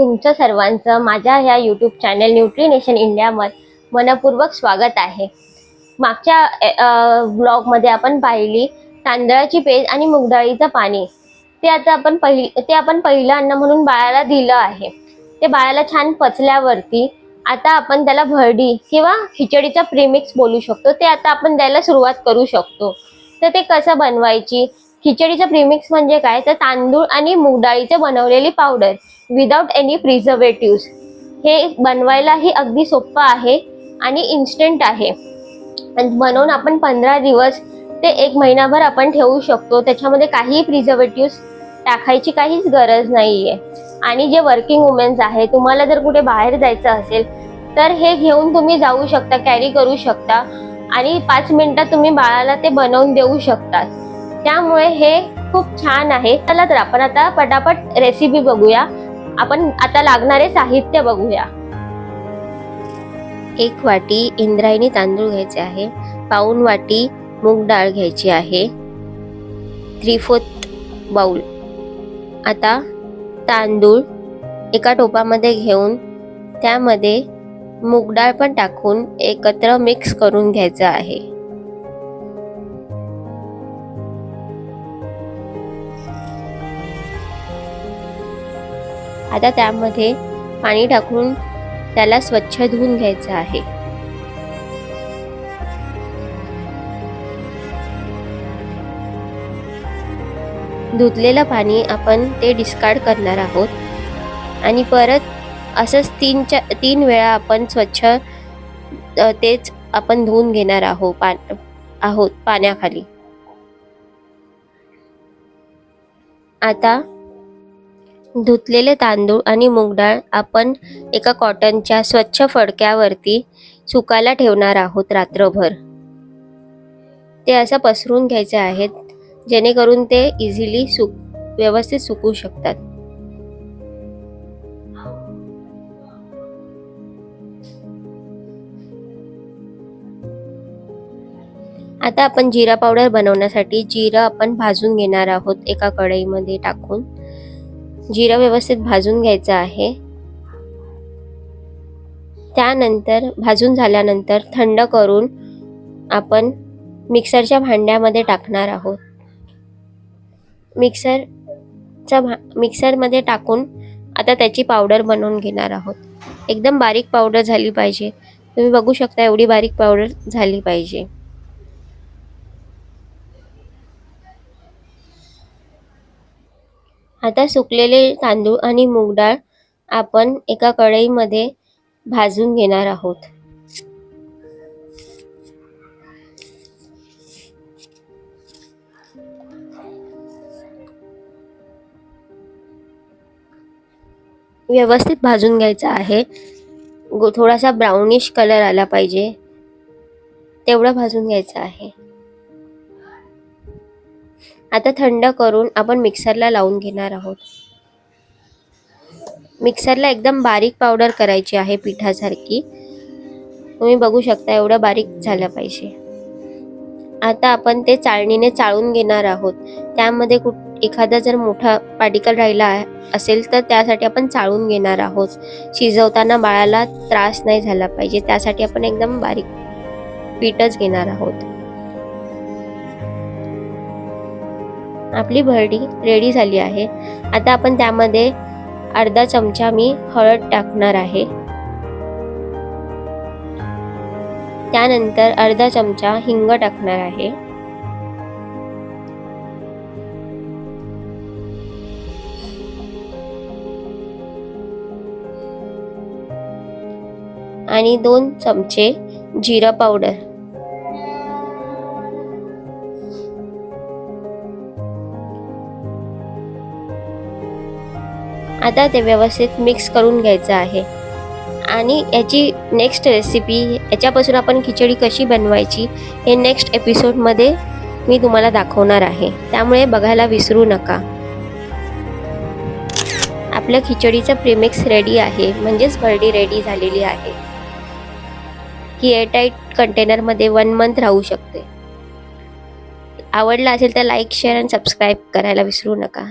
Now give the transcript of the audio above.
तुमचं सर्वांचं माझ्या ह्या यूट्यूब चॅनल न्यूट्रिनेशन इंडियामध्ये मनपूर्वक स्वागत आहे. मागच्या ब्लॉगमध्ये आपण पाहिली तांदळाची पेज आणि मुगडाळीचं पाणी. ते आता आपण पहिली ते आपण पहिलं अन्न म्हणून बाळाला दिलं आहे. ते बाळाला छान पचल्यावरती आता आपण त्याला भरडी किंवा खिचडीचा प्रिमिक्स बोलू शकतो. ते आता आपण द्यायला सुरुवात करू शकतो. तर ते कसं बनवायची? खिचडीचं प्रीमिक्स म्हणजे काय? तर तांदूळ आणि मूग डाळीचे बनवलेली पावडर विदाउट एनी प्रिझर्वेटिव्स हे बनवायलाही अगदी सोपं आहे आणि इन्स्टंट आहे. बनवून आपण पंधरा दिवस ते एक महिनाभर आपण ठेवू शकतो. त्याच्यामध्ये काही प्रिझर्वेटिव्स टाकायची काहीच गरज नाही आहे आणि जे वर्किंग वुमेन्स आहे तुम्हाला जर कुठे बाहेर जायचं असेल तर हे घेऊन तुम्ही जाऊ शकता कॅरी करू शकता आणि पाच मिनिटात तुम्ही बाळाला ते बनवून देऊ शकता त्यामुळे हे खूप छान आहे. चला तर आपण आता पटापट रेसिपी बघूया. आपण आता लागणारे साहित्य बघूया. एक वाटी इंद्रायणी तांदूळ घ्यायचे आहे. पाऊन वाटी मूग डाळ घ्यायची आहे. Three fourth bowl. आता तांदूळ एका टोपामध्ये घेऊन त्यामध्ये मूग डाळ पण टाकून एकत्र मिक्स करून घ्यायचं आहे. आता त्यामध्ये पाणी टाकून त्याला स्वच्छ धुवून घ्यायचं आहे. धुतलेलं पाणी आपण ते डिस्कार्ड करणार आहोत. आणि परत असंच तीन चा तीन वेळा आपण स्वच्छ तेच आपण धुवून घेणार आहोत पा आहोत पाण्याखाली. आता धुतलेले तांदूळ आणि मूग डाळ आपण एका कॉटनच्या स्वच्छ फडक्यावरती सुकायला ठेवणार आहोत रात्रभर. ते असं पसरून घ्यायचे आहेत जेणेकरून ते इझिली सुक व्यवस्थित सुकू शकतात. आता आपण जिरा पावडर बनवण्यासाठी जिरं आपण भाजून घेणार आहोत एका कढईमध्ये टाकून. जिरं व्यवस्थित भाजून घ्यायचं आहे. त्यानंतर भाजून झाल्यानंतर थंड करून आपण मिक्सरच्या भांड्यामध्ये टाकणार आहोत. मिक्सरचा भा मिक्सरमध्ये टाकून आता त्याची पावडर बनवून घेणार आहोत. एकदम बारीक पावडर झाली पाहिजे. तुम्ही बघू शकता एवढी बारीक पावडर झाली पाहिजे. आता सुकलेले तांदूळ आणि मूग डाळ आपण एका कढईमध्ये भाजून घेणार आहोत. व्यवस्थित भाजून घ्यायचा आहे. थोडासा ब्राउनिश कलर आला पाहिजे. तेवढं भाजून घ्यायचं आहे. आता थंड करून आपण मिक्सरला लावून घेणार आहोत. मिक्सरला एकदम बारीक पावडर करायची आहे पिठासारखी. तुम्ही बघू शकता एवढं बारीक झालं पाहिजे. आता आपण ते चाळणीने चाळून घेणार आहोत. त्यामध्ये कुठ एखादा जर मोठा पार्टिकल राहिला असेल तर त्यासाठी आपण चाळून घेणार आहोत. शिजवताना बाळाला त्रास नाही झाला पाहिजे. त्यासाठी आपण एकदम बारीक पीठच घेणार आहोत. आपली भरडी रेडी झाली आहे. आता आपण त्यामध्ये अर्धा चमचा मी हळद टाकणार आहे. त्यानंतर अर्धा चमचा हिंग टाकणार आहे. आणि दोन चमचे जिरा पावडर. आता ते व्यवस्थित मिक्स करून घ्यायचं आहे. आणि याची नेक्स्ट रेसिपी याच्यापासून आपण खिचडी कशी बनवायची हे नेक्स्ट एपिसोडमध्ये मी तुम्हाला दाखवणार आहे. त्यामुळे बघायला विसरू नका. आपल्या खिचडीचं प्रीमिक्स रेडी आहे म्हणजेच भरडी रेडी झालेली आहे. ही एअरटाईट कंटेनरमध्ये वन मंथ राहू शकते. आवडला असेल तर लाईक शेअर आणि सबस्क्राईब करायला विसरू नका.